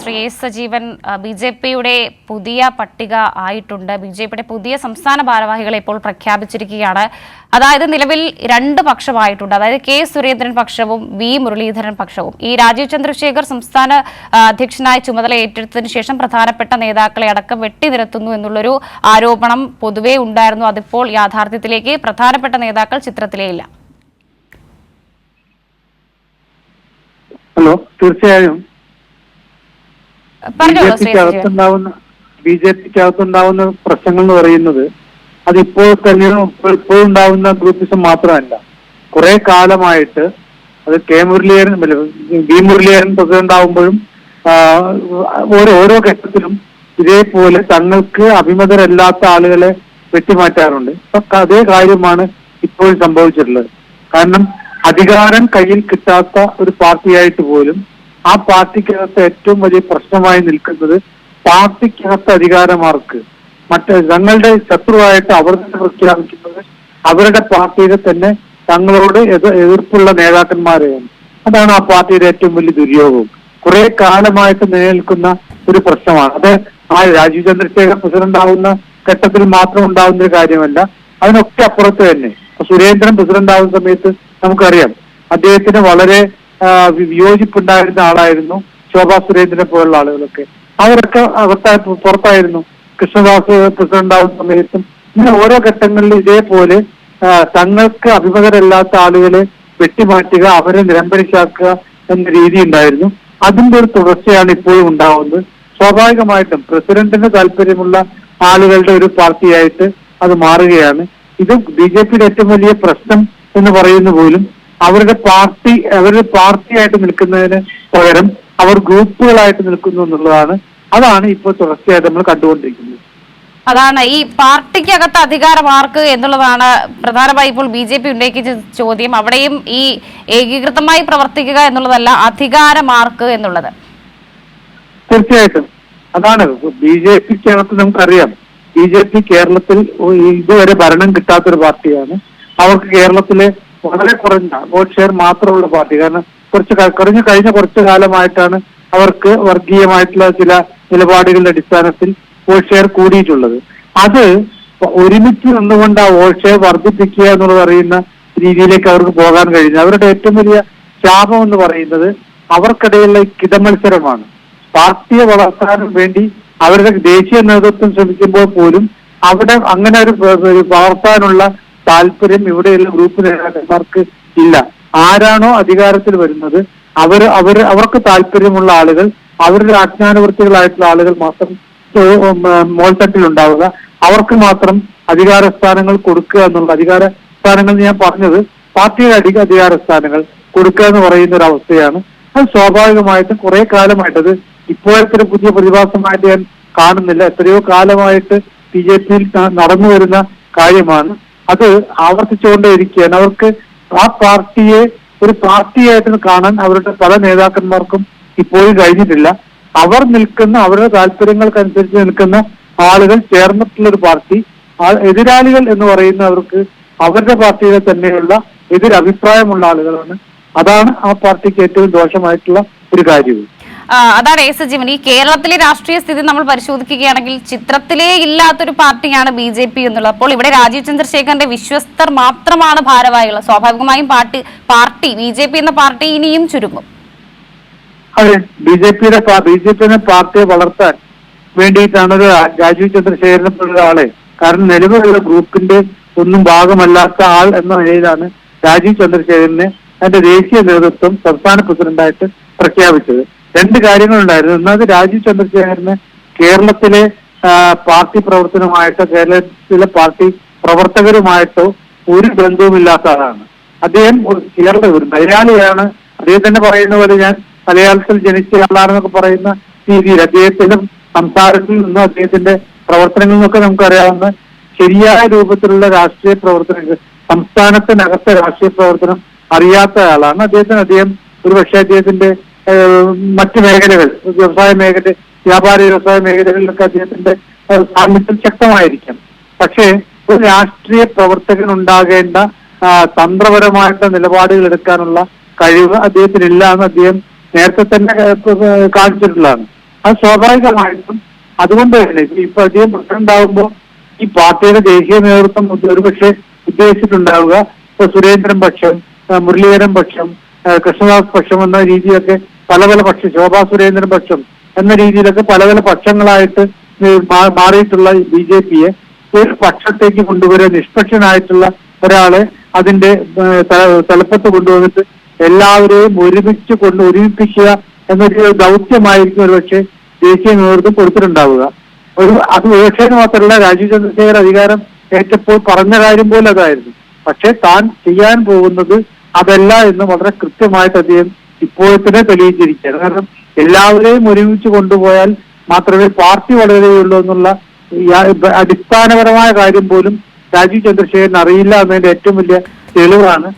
Shri S Sajeevan B J പിയുടെ പുതിയ പട്ടിക ആയിട്ടുണ്ട്. ബി ജെ പിയുടെ പുതിയ സംസ്ഥാന ഭാരവാഹികളെ ഇപ്പോൾ പ്രഖ്യാപിച്ചിരിക്കുകയാണ്. അതായത് നിലവിൽ രണ്ട് പക്ഷമായിട്ടുണ്ട്. അതായത് കെ സുരേന്ദ്രൻ പക്ഷവും വി മുരളീധരൻ പക്ഷവും. ഈ രാജീവ് ചന്ദ്രശേഖർ സംസ്ഥാന അധ്യക്ഷനായി ചുമതല ഏറ്റെടുത്തതിന് ശേഷം പ്രധാനപ്പെട്ട നേതാക്കളെ അടക്കം വെട്ടി നിരത്തുന്നു എന്നുള്ളൊരു ആരോപണം പൊതുവേ ഉണ്ടായിരുന്നു. അതിപ്പോൾ യാഥാർത്ഥ്യത്തിലേക്ക് പ്രധാനപ്പെട്ട നേതാക്കൾ ചിത്രത്തിലേയില്ല ഹലോ തീർച്ചയായും ബി ജെ ശ്രീ പിക്ക് അകത്തുണ്ടാവുന്ന ബി ജെ പിക്കകത്തുണ്ടാവുന്ന പ്രശ്നങ്ങൾ എന്ന് പറയുന്നത് അത് ഇപ്പോൾ തന്നെ ഇപ്പോൾ ഉണ്ടാവുന്ന ഗ്രൂപ്പിസം മാത്രമല്ല. കുറെ കാലമായിട്ട് അത് K Muraleedharan B V Muraleedharan president ആവുമ്പോഴും ഓരോ ഓരോ ഘട്ടത്തിലും ഇതേപോലെ തങ്ങൾക്ക് അഭിമതരല്ലാത്ത ആളുകളെ വെട്ടിമാറ്റാറുണ്ട്. അപ്പൊ അതേ കാര്യമാണ് ഇപ്പോൾ സംഭവിച്ചിട്ടുള്ളത്. കാരണം അധികാരം കയ്യിൽ കിട്ടാത്ത ഒരു പാർട്ടിയായിട്ട് പോലും ആ പാർട്ടിക്കകത്ത് ഏറ്റവും വലിയ പ്രശ്നമായി നിൽക്കുന്നത് പാർട്ടിക്കകത്ത് അധികാരമാർക്ക് മറ്റ് തങ്ങളുടെ ശത്രുവായിട്ട് അവർ തന്നെ പ്രഖ്യാപിക്കുന്നത് അവരുടെ പാർട്ടിയിലെ തന്നെ തങ്ങളോട് എതിർ- എതിർപ്പുള്ള നേതാക്കന്മാരെയാണ്. അതാണ് ആ പാർട്ടിയുടെ ഏറ്റവും വലിയ ദുര്യോഗവും കുറെ കാലമായിട്ട് നിലനിൽക്കുന്ന ഒരു പ്രശ്നമാണ്. അത് ആ രാജീവ് ചന്ദ്രശേഖർ പ്രസിഡന്റ് ആവുന്ന ഘട്ടത്തിൽ മാത്രം ഉണ്ടാവുന്ന ഒരു കാര്യമല്ല. അതിനൊക്കെ അപ്പുറത്ത് തന്നെ. സുരേന്ദ്രൻ പ്രസിഡന്റ് ആവുന്ന സമയത്ത് നമുക്കറിയാം അദ്ദേഹത്തിന് വളരെ വിയോജിപ്പുണ്ടായിരുന്ന ആളായിരുന്നു ശോഭാ സുരേന്ദ്രനെ പോലുള്ള ആളുകളൊക്കെ. അവരൊക്കെ അകത്തായി പുറത്തായിരുന്നു. കൃഷ്ണദാസ് പ്രസിഡന്റ് ആവുന്ന സമയത്തും. ഇങ്ങനെ ഓരോ ഘട്ടങ്ങളിലും ഇതേപോലെ തങ്ങൾക്ക് അഭിമുഖരല്ലാത്ത ആളുകളെ വെട്ടിമാറ്റുക അവരെ നിരമ്പരിശാക്കുക എന്ന രീതി ഉണ്ടായിരുന്നു. അതിന്റെ ഒരു തുടർച്ചയാണ് ഇപ്പോഴും ഉണ്ടാവുന്നത്. സ്വാഭാവികമായിട്ടും പ്രസിഡന്റിന് താല്പര്യമുള്ള ആളുകളുടെ ഒരു പാർട്ടിയായിട്ട് അത് മാറുകയാണ്. ഇത് ബി ജെ പിയുടെ ഏറ്റവും വലിയ പ്രശ്നം എന്ന് പറയുന്ന പോലും അവരുടെ പാർട്ടി അവരുടെ പാർട്ടിയായിട്ട് നിൽക്കുന്നതിന് പകരം അവർ ഗ്രൂപ്പുകളായിട്ട് നിൽക്കുന്നു എന്നുള്ളതാണ്. അതാണ് ഇപ്പോൾ തുടർച്ചയായിട്ട് നമ്മൾ കണ്ടുകൊണ്ടിരിക്കുന്നത്. അതാണ്. ഈ പാർട്ടിക്കകത്ത് അധികാരം ആർക്ക് എന്നുള്ളതാണ് പ്രധാനമായി ഇപ്പോൾ ബി ജെ പി ഉന്നയിക്കുന്ന ചോദ്യം. അവിടെയും ഈ ഏകീകൃതമായി പ്രവർത്തിക്കുക എന്നുള്ളതല്ല അധികാരം ആർക്ക് എന്നുള്ളത്? തീർച്ചയായിട്ടും. അതാണ്. ബി ജെ പിക്കകത്ത് നമുക്കറിയാം. ബി ജെ പി കേരളത്തിൽ ഇതുവരെ ഭരണം കിട്ടാത്തൊരു പാർട്ടിയാണ്. അവർക്ക് കേരളത്തിലെ വളരെ കുറഞ്ഞ വോട്ട് ഷെയർ മാത്രമുള്ള പാർട്ടി. കാരണം കുറച്ച് കുറഞ്ഞ കഴിഞ്ഞ കുറച്ച് കാലമായിട്ടാണ് അവർക്ക് വർഗീയമായിട്ടുള്ള ചില നിലപാടുകളുടെ അടിസ്ഥാനത്തിൽ വോട്ട് ഷെയർ കൂടിയിട്ടുള്ളത്. അത് ഒരുമിച്ച് നിന്നുകൊണ്ട് ആ വോട്ട് ഷെയർ വർദ്ധിപ്പിക്കുക എന്നുള്ളത് അറിയുന്ന രീതിയിലേക്ക് അവർക്ക് പോകാൻ കഴിഞ്ഞു. അവരുടെ ഏറ്റവും വലിയ ശാപം എന്ന് പറയുന്നത് അവർക്കിടയിലുള്ള കിടമത്സരമാണ്. പാർട്ടിയെ വളർത്താനും വേണ്ടി അവരുടെ ദേശീയ നേതൃത്വം ശ്രമിക്കുമ്പോൾ പോലും അവിടെ അങ്ങനെ ഒരു വളർത്താനുള്ള താല്പര്യം ഇവിടെയുള്ള ഗ്രൂപ്പ് നേതാക്കന്മാർക്ക് ഇല്ല. ആരാണോ അധികാരത്തിൽ വരുന്നത് അവർ അവർ അവർക്ക് താല്പര്യമുള്ള ആളുകൾ അവരുടെ ആജ്ഞാനവൃത്തികളായിട്ടുള്ള ആളുകൾ മാത്രം മോൾത്തട്ടിൽ ഉണ്ടാവുക. അവർക്ക് മാത്രം അധികാര സ്ഥാനങ്ങൾ കൊടുക്കുക എന്നുള്ള അധികാര സ്ഥാനങ്ങൾ ഞാൻ പറഞ്ഞത് പാർട്ടിയുടെ അധിക അധികാര സ്ഥാനങ്ങൾ കൊടുക്കുക എന്ന് പറയുന്ന ഒരു അവസ്ഥയാണ്. അത് സ്വാഭാവികമായിട്ടും കുറെ കാലമായിട്ടത് ഇപ്പോഴത്തെ പുതിയ പ്രതിഭാസമായിട്ട് ഞാൻ കാണുന്നില്ല. എത്രയോ കാലമായിട്ട് ബി ജെ പിയിൽ നടന്നു വരുന്ന കാര്യമാണ്. അത് ആവർത്തിച്ചുകൊണ്ടേയിരിക്കുകയാണ്. അവർക്ക് ആ പാർട്ടിയെ ഒരു പാർട്ടിയായിട്ട് കാണാൻ അവരുടെ പല നേതാക്കന്മാർക്കും ഇപ്പോഴും കഴിഞ്ഞിട്ടില്ല. അവർ നിൽക്കുന്ന അവരുടെ താല്പര്യങ്ങൾക്കനുസരിച്ച് നിൽക്കുന്ന ആളുകൾ ചേർന്നിട്ടുള്ള ഒരു പാർട്ടി എതിരാളികൾ എന്ന് പറയുന്നവർക്ക് അവരുടെ പാർട്ടിയിലെ തന്നെയുള്ള എതിരഭിപ്രായമുള്ള ആളുകളാണ്. അതാണ് ആ പാർട്ടിക്ക് ഏറ്റവും ദോഷമായിട്ടുള്ള ഒരു കാര്യവും. അതാണ് എസ് ജീവൻ ഈ കേരളത്തിലെ രാഷ്ട്രീയ സ്ഥിതി നമ്മൾ പരിശോധിക്കുകയാണെങ്കിൽ ചിത്രത്തിലേ ഇല്ലാത്തൊരു പാർട്ടിയാണ് ബി ജെ പി എന്നുള്ളത്. അപ്പോൾ ഇവിടെ രാജീവ് ചന്ദ്രശേഖരന്റെ വിശ്വസ്തർ മാത്രമാണ് ഭാരവാഹികൾ സ്വാഭാവികമായും party party B J P എന്ന പാർട്ടി ഇനിയും ചുരുങ്ങും. അതെ ബി ജെ പിയുടെ ബി ജെ പിയുടെ പാർട്ടിയെ വളർത്താൻ വേണ്ടിയിട്ടാണ് ഒരു രാജീവ് ചന്ദ്രശേഖരനെ ആളെ. കാരണം നിലവിലുള്ള ഗ്രൂപ്പിന്റെ ഒന്നും ഭാഗമല്ലാത്ത ആൾ എന്ന നിലയിലാണ് രാജീവ് ചന്ദ്രശേഖരനെ അതിന്റെ ദേശീയ നേതൃത്വം സംസ്ഥാന പ്രസിഡന്റായിട്ട് പ്രഖ്യാപിച്ചത്. രണ്ട് കാര്യങ്ങളുണ്ടായിരുന്നു. ഒന്നാമത് രാജീവ് ചന്ദ്രശേഖരന് കേരളത്തിലെ പാർട്ടി പ്രവർത്തനമായിട്ടോ കേരളത്തിലെ പാർട്ടി പ്രവർത്തകരുമായിട്ടോ ഒരു ബന്ധവുമില്ലാത്ത ആളാണ്. അദ്ദേഹം കേരള ഒരു മലയാളിയാണ്. അദ്ദേഹം തന്നെ പറയുന്ന പോലെ ഞാൻ മലയാളത്തിൽ ജനിച്ച ആളാണെന്നൊക്കെ പറയുന്ന രീതിയിൽ അദ്ദേഹത്തിന്റെ സംസാരത്തിൽ നിന്നും അദ്ദേഹത്തിന്റെ പ്രവർത്തനങ്ങളിൽ നിന്നൊക്കെ നമുക്കറിയാവുന്ന ശരിയായ രൂപത്തിലുള്ള രാഷ്ട്രീയ പ്രവർത്തനങ്ങൾ സംസ്ഥാനത്തിനകത്തെ രാഷ്ട്രീയ പ്രവർത്തനം അറിയാത്ത ആളാണ്. അദ്ദേഹത്തിന് അദ്ദേഹം ഒരു പക്ഷേ അദ്ദേഹത്തിന്റെ മറ്റ് മേഖലകൾ വ്യവസായ മേഖല വ്യാപാര വ്യവസായ മേഖലകളിലൊക്കെ അദ്ദേഹത്തിന്റെ സാന്നിധ്യം ശക്തമായിരിക്കാം. പക്ഷേ ഒരു രാഷ്ട്രീയ പ്രവർത്തകൻ ഉണ്ടാകേണ്ട തന്ത്രപരമായിട്ടുള്ള നിലപാടുകൾ എടുക്കാനുള്ള കഴിവ് അദ്ദേഹത്തിനില്ല എന്ന് അദ്ദേഹം നേരത്തെ തന്നെ കാണിച്ചിട്ടുള്ളതാണ്. അത് സ്വാഭാവികമായിട്ടും അതുകൊണ്ട് തന്നെ ഇപ്പൊ അദ്ദേഹം പ്രസിഡന്റ് ഈ പാർട്ടിയുടെ ദേശീയ നേതൃത്വം ഒരുപക്ഷെ ഉദ്ദേശിച്ചിട്ടുണ്ടാവുക ഇപ്പൊ സുരേന്ദ്രൻ പക്ഷം മുരളീധരൻ പക്ഷം കൃഷ്ണദാസ് പക്ഷം എന്ന രീതിയിലൊക്കെ പല പല പക്ഷം ശോഭാ സുരേന്ദ്രൻ പക്ഷം എന്ന രീതിയിലൊക്കെ പല പല പക്ഷങ്ങളായിട്ട് മാറിയിട്ടുള്ള ബി ജെ പിയെ ഒരു പക്ഷത്തേക്ക് കൊണ്ടുവരാൻ നിഷ്പക്ഷനായിട്ടുള്ള ഒരാളെ അതിന്റെ തലപ്പത്ത് കൊണ്ടുവന്നിട്ട് എല്ലാവരെയും ഒരുമിച്ച് കൊണ്ട് ഒരുമിപ്പിക്കുക എന്നൊരു ദൗത്യമായിരിക്കും ഒരുപക്ഷെ ദേശീയ നേതൃത്വം കൊടുത്തിട്ടുണ്ടാവുക. ഒരു അത് ഒരുപക്ഷെ മാത്രമല്ല രാജീവ് ചന്ദ്രശേഖർ അധികാരം ഏറ്റപ്പോൾ പറഞ്ഞ കാര്യം പോലെ അതായിരുന്നു. പക്ഷെ താൻ ചെയ്യാൻ പോകുന്നത് അതല്ല എന്ന് വളരെ കൃത്യമായിട്ട് അദ്ദേഹം ഇപ്പോഴത്തെ തെളിയിച്ചിരിക്കുകയാണ്. കാരണം എല്ലാവരെയും ഒരുമിച്ച് കൊണ്ടുപോയാൽ മാത്രമേ പാർട്ടി വളരുകയുള്ളൂ എന്നുള്ള അടിസ്ഥാനപരമായ കാര്യം പോലും രാജീവ് ചന്ദ്രശേഖരൻ അറിയില്ല എന്നതിന്റെ ഏറ്റവും വലിയ തെളിവാണ്.